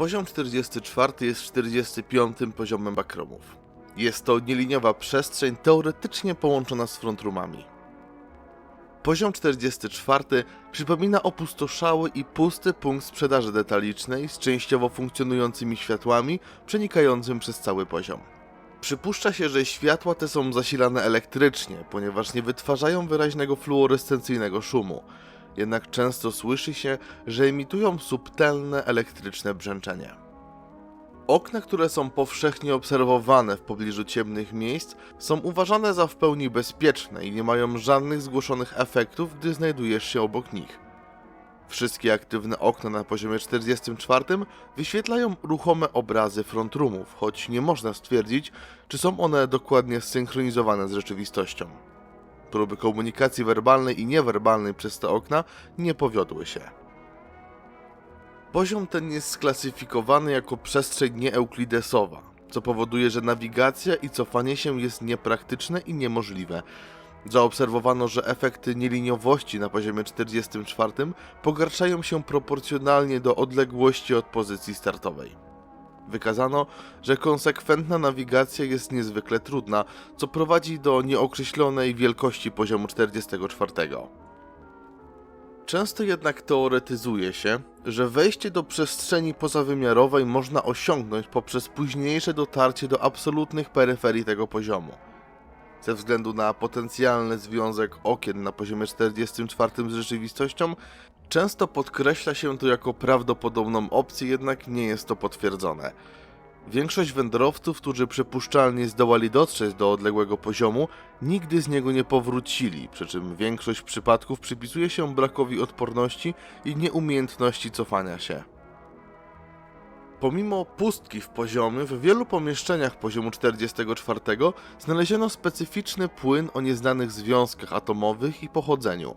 Poziom 44 jest 45 poziomem bakromów. Jest to nieliniowa przestrzeń teoretycznie połączona z frontrumami. Poziom 44 przypomina opustoszały i pusty punkt sprzedaży detalicznej z częściowo funkcjonującymi światłami przenikającym przez cały poziom. Przypuszcza się, że światła te są zasilane elektrycznie, ponieważ nie wytwarzają wyraźnego fluorescencyjnego szumu. Jednak często słyszy się, że emitują subtelne elektryczne brzęczenie. Okna, które są powszechnie obserwowane w pobliżu ciemnych miejsc, są uważane za w pełni bezpieczne i nie mają żadnych zgłoszonych efektów, gdy znajdujesz się obok nich. Wszystkie aktywne okna na poziomie 44 wyświetlają ruchome obrazy frontrumów, choć nie można stwierdzić, czy są one dokładnie zsynchronizowane z rzeczywistością. Próby komunikacji werbalnej i niewerbalnej przez te okna nie powiodły się. Poziom ten jest sklasyfikowany jako przestrzeń nieeuklidesowa, co powoduje, że nawigacja i cofanie się jest niepraktyczne i niemożliwe. Zaobserwowano, że efekty nieliniowości na poziomie 44 pogarszają się proporcjonalnie do odległości od pozycji startowej. Wykazano, że konsekwentna nawigacja jest niezwykle trudna, co prowadzi do nieokreślonej wielkości poziomu 44. Często jednak teoretyzuje się, że wejście do przestrzeni pozawymiarowej można osiągnąć poprzez późniejsze dotarcie do absolutnych peryferii tego poziomu. Ze względu na potencjalny związek okien na poziomie 44 z rzeczywistością, często podkreśla się to jako prawdopodobną opcję, jednak nie jest to potwierdzone. Większość wędrowców, którzy przypuszczalnie zdołali dotrzeć do odległego poziomu, nigdy z niego nie powrócili, przy czym większość przypadków przypisuje się brakowi odporności i nieumiejętności cofania się. Pomimo pustki w poziomie, w wielu pomieszczeniach poziomu 44 znaleziono specyficzny płyn o nieznanych związkach atomowych i pochodzeniu.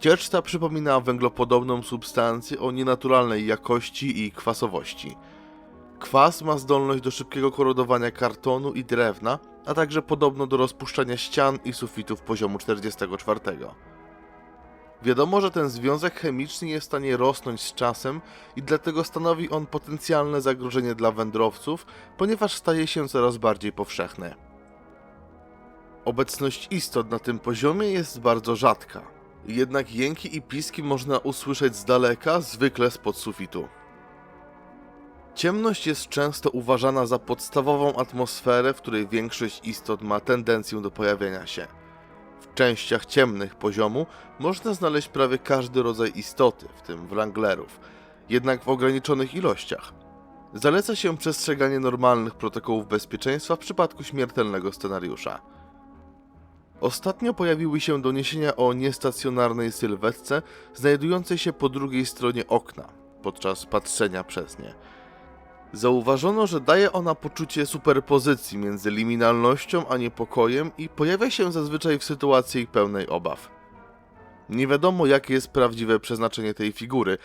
Ciecz ta przypomina węglopodobną substancję o nienaturalnej jakości i kwasowości. Kwas ma zdolność do szybkiego korodowania kartonu i drewna, a także podobno do rozpuszczania ścian i sufitów poziomu 44. Wiadomo, że ten związek chemiczny jest w stanie rosnąć z czasem i dlatego stanowi on potencjalne zagrożenie dla wędrowców, ponieważ staje się coraz bardziej powszechny. Obecność istot na tym poziomie jest bardzo rzadka, jednak jęki i piski można usłyszeć z daleka, zwykle spod sufitu. Ciemność jest często uważana za podstawową atmosferę, w której większość istot ma tendencję do pojawienia się. W częściach ciemnych poziomu można znaleźć prawie każdy rodzaj istoty, w tym wranglerów, jednak w ograniczonych ilościach. Zaleca się przestrzeganie normalnych protokołów bezpieczeństwa w przypadku śmiertelnego scenariusza. Ostatnio pojawiły się doniesienia o niestacjonarnej sylwetce znajdującej się po drugiej stronie okna podczas patrzenia przez nie. Zauważono, że daje ona poczucie superpozycji między liminalnością a niepokojem i pojawia się zazwyczaj w sytuacji pełnej obaw. Nie wiadomo, jakie jest prawdziwe przeznaczenie tej figury.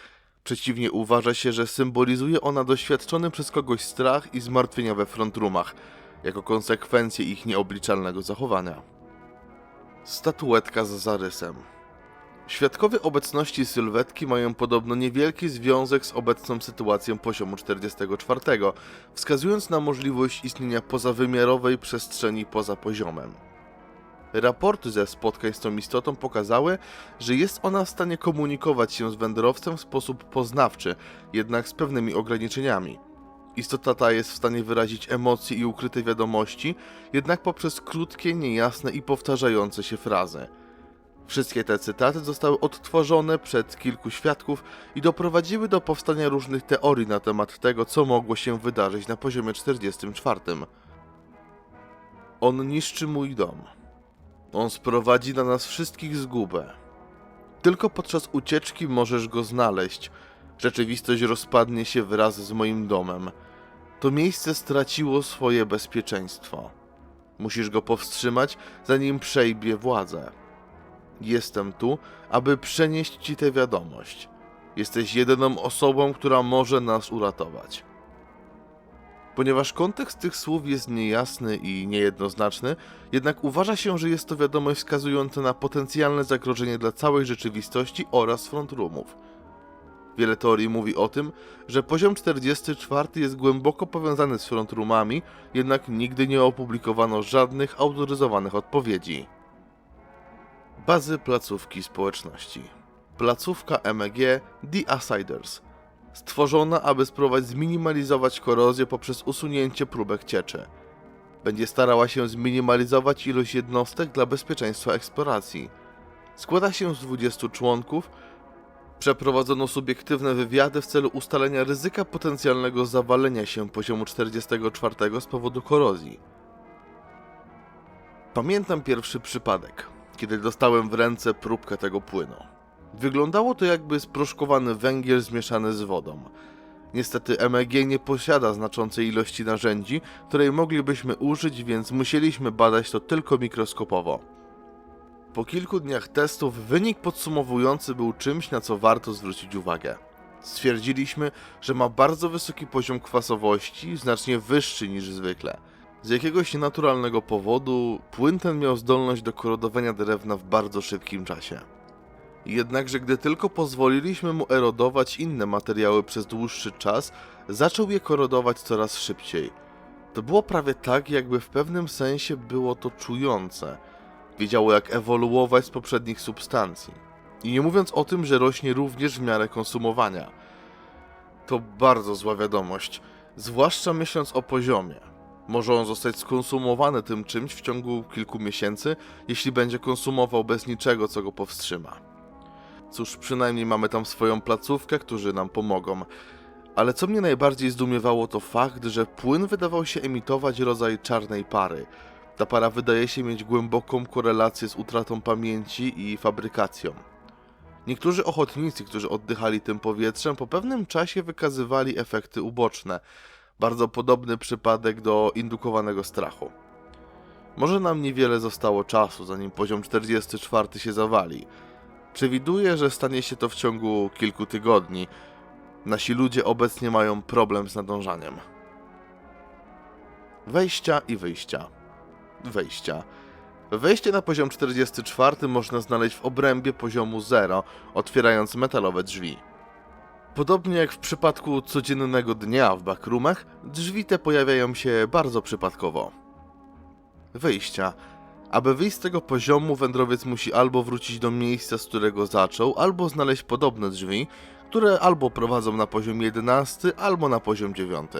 Przeciwnie, uważa się, że symbolizuje ona doświadczony przez kogoś strach i zmartwienia we frontrumach, jako konsekwencję ich nieobliczalnego zachowania. Statuetka z zarysem. Świadkowie obecności sylwetki mają podobno niewielki związek z obecną sytuacją poziomu 44, wskazując na możliwość istnienia pozawymiarowej przestrzeni poza poziomem. Raporty ze spotkań z tą istotą pokazały, że jest ona w stanie komunikować się z wędrowcem w sposób poznawczy, jednak z pewnymi ograniczeniami. Istota ta jest w stanie wyrazić emocje i ukryte wiadomości, jednak poprzez krótkie, niejasne i powtarzające się frazy. Wszystkie te cytaty zostały odtworzone przed kilku świadków i doprowadziły do powstania różnych teorii na temat tego, co mogło się wydarzyć na poziomie 44. On niszczy mój dom. On sprowadzi na nas wszystkich zgubę. Tylko podczas ucieczki możesz go znaleźć. Rzeczywistość rozpadnie się wraz z moim domem. To miejsce straciło swoje bezpieczeństwo. Musisz go powstrzymać, zanim przejmie władzę. Jestem tu, aby przenieść Ci tę wiadomość. Jesteś jedyną osobą, która może nas uratować. Ponieważ kontekst tych słów jest niejasny i niejednoznaczny, jednak uważa się, że jest to wiadomość wskazująca na potencjalne zagrożenie dla całej rzeczywistości oraz frontrumów. Wiele teorii mówi o tym, że poziom 44 jest głęboko powiązany z front roomami, jednak nigdy nie opublikowano żadnych autoryzowanych odpowiedzi. Bazy placówki społeczności. Placówka MEG The Assiders. Stworzona, aby spróbować zminimalizować korozję poprzez usunięcie próbek cieczy. Będzie starała się zminimalizować ilość jednostek dla bezpieczeństwa eksploracji. Składa się z 20 członków. Przeprowadzono subiektywne wywiady w celu ustalenia ryzyka potencjalnego zawalenia się poziomu 44 z powodu korozji. Pamiętam pierwszy przypadek, kiedy dostałem w ręce próbkę tego płynu. Wyglądało to jakby sproszkowany węgiel zmieszany z wodą. Niestety MEG nie posiada znaczącej ilości narzędzi, której moglibyśmy użyć, więc musieliśmy badać to tylko mikroskopowo. Po kilku dniach testów wynik podsumowujący był czymś, na co warto zwrócić uwagę. Stwierdziliśmy, że ma bardzo wysoki poziom kwasowości, znacznie wyższy niż zwykle. Z jakiegoś nienaturalnego powodu płyn ten miał zdolność do korodowania drewna w bardzo szybkim czasie. Jednakże gdy tylko pozwoliliśmy mu erodować inne materiały przez dłuższy czas, zaczął je korodować coraz szybciej. To było prawie tak, jakby w pewnym sensie było to czujące. Wiedziało jak ewoluować z poprzednich substancji. I nie mówiąc o tym, że rośnie również w miarę konsumowania. To bardzo zła wiadomość, zwłaszcza myśląc o poziomie. Może on zostać skonsumowany tym czymś w ciągu kilku miesięcy, jeśli będzie konsumował bez niczego, co go powstrzyma. Cóż, przynajmniej mamy tam swoją placówkę, którzy nam pomogą. Ale co mnie najbardziej zdumiewało to fakt, że płyn wydawał się emitować rodzaj czarnej pary. Ta para wydaje się mieć głęboką korelację z utratą pamięci i fabrykacją. Niektórzy ochotnicy, którzy oddychali tym powietrzem, po pewnym czasie wykazywali efekty uboczne. Bardzo podobny przypadek do indukowanego strachu. Może nam niewiele zostało czasu, zanim poziom 44 się zawali. Przewiduję, że stanie się to w ciągu kilku tygodni. Nasi ludzie obecnie mają problem z nadążaniem. Wejścia i wyjścia. Wejścia. Wejście na poziom 44 można znaleźć w obrębie poziomu 0, otwierając metalowe drzwi. Podobnie jak w przypadku codziennego dnia w backroomach, drzwi te pojawiają się bardzo przypadkowo. Wyjścia. Aby wyjść z tego poziomu, wędrowiec musi albo wrócić do miejsca, z którego zaczął, albo znaleźć podobne drzwi, które albo prowadzą na poziom 11, albo na poziom 9.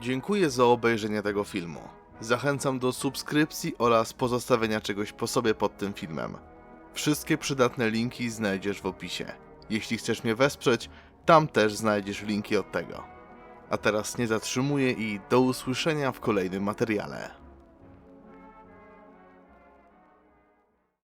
Dziękuję za obejrzenie tego filmu. Zachęcam do subskrypcji oraz pozostawienia czegoś po sobie pod tym filmem. Wszystkie przydatne linki znajdziesz w opisie. Jeśli chcesz mnie wesprzeć, tam też znajdziesz linki od tego. A teraz nie zatrzymuję i do usłyszenia w kolejnym materiale.